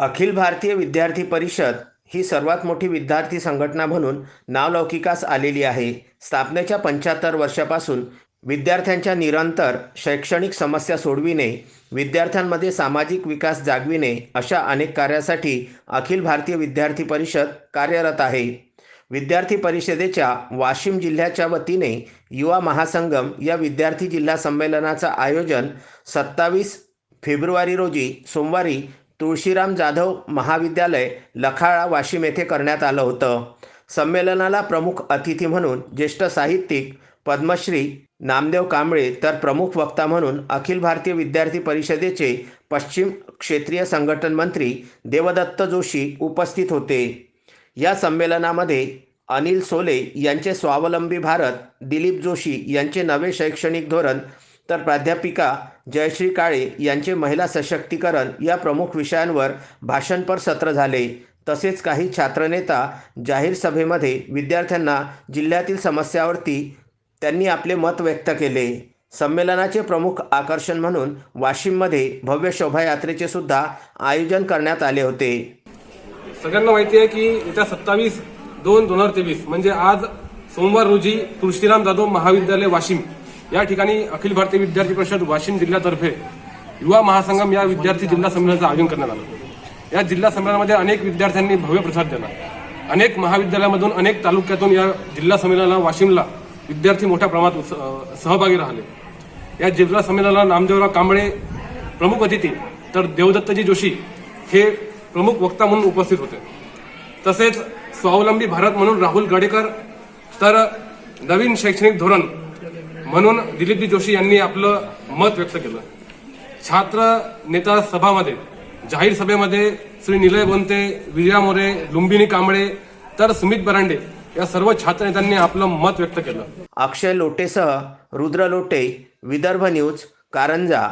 अखिल भारतीय विद्यार्थी परिषद ही सर्वात मोठी विद्यार्थी संघटना म्हणून नावलौकिकास आलेली आहे. स्थापनेच्या पंच्याहत्तर वर्षापासून विद्यार्थ्यांच्या निरंतर शैक्षणिक समस्या सोडविणे विद्यार्थ्यांमध्ये सामाजिक विकास जागविणे अशा अनेक कार्यासाठी अखिल भारतीय विद्यार्थी परिषद कार्यरत आहे. विद्यार्थी परिषदेच्या वाशिम जिल्ह्याच्या वतीने युवा महासंगम या विद्यार्थी जिल्हा संमेलनाचं आयोजन सत्तावीस फेब्रुवारी रोजी सोमवारी तुळशीराम जाधव महाविद्यालय लखाळा वाशिम येथे करण्यात आलं होतं. संमेलनाला प्रमुख अतिथी म्हणून ज्येष्ठ साहित्यिक पद्मश्री नामदेव कांबळे तर प्रमुख वक्ता म्हणून अखिल भारतीय विद्यार्थी परिषदेचे पश्चिम क्षेत्रीय संघटन मंत्री देवदत्त जोशी उपस्थित होते. या संमेलनामध्ये अनिल सोले यांचे स्वावलंबी भारत दिलीप जोशी यांचे नवे शैक्षणिक धोरण तर प्राध्यापिका जयश्री काळे यांचे महिला सशक्तीकरण या प्रमुख विषयांवर भाषणपर सत्र झाले. तसेच काही छात्रनेता जाहीर सभेमध्ये विद्यार्थ्यांना जिल्ह्यातील समस्यावरती त्यांनी आपले मत व्यक्त केले. संमेलनाचे प्रमुख आकर्षण म्हणून वाशिममध्ये भव्य शोभायात्रेचे सुद्धा आयोजन करण्यात आले होते. सगळ्यांना माहिती आहे की येत्या सत्तावीस दोन दोन हजार तेवीस म्हणजे आज सोमवार रोजी तुळशीराम जाधव महाविद्यालय वाशिम या ठिकाणी अखिल भारतीय विद्यार्थी परिषद वाशिम जिल्ह्यातर्फे युवा महासंगम या विद्यार्थी जिल्हा संमेलनाचं आयोजन करण्यात आलं. या जिल्हा संमेलनामध्ये अनेक विद्यार्थ्यांनी भव्य प्रसाद दिला. अनेक महाविद्यालयामधून अनेक तालुक्यातून या जिल्हा संमेलनाला वाशिमला विद्यार्थी मोठ्या प्रमाणात सहभागी राहिले. या जिल्हा संमेलनाला नामदेवराव कांबळे प्रमुख अतिथी तर देवदत्तजी जोशी हे प्रमुख वक्ता म्हणून उपस्थित होते. तसेच स्वावलंबी भारत म्हणून राहुल गडेकर तर नवीन शैक्षणिक धोरण म्हणून दिलीपजी जोशी यांनी आपलं मत व्यक्त केलं. छात्र नेता सभामध्ये जाहीर सभेमध्ये श्री निलय बोनते विजया मोरे लुंबिनी कांबळे तर सुमित बरांडे या सर्व छात्र नेत्यांनी आपलं मत व्यक्त केलं. अक्षय लोटेसह रुद्र लोटे विदर्भ न्यूज कारंजा.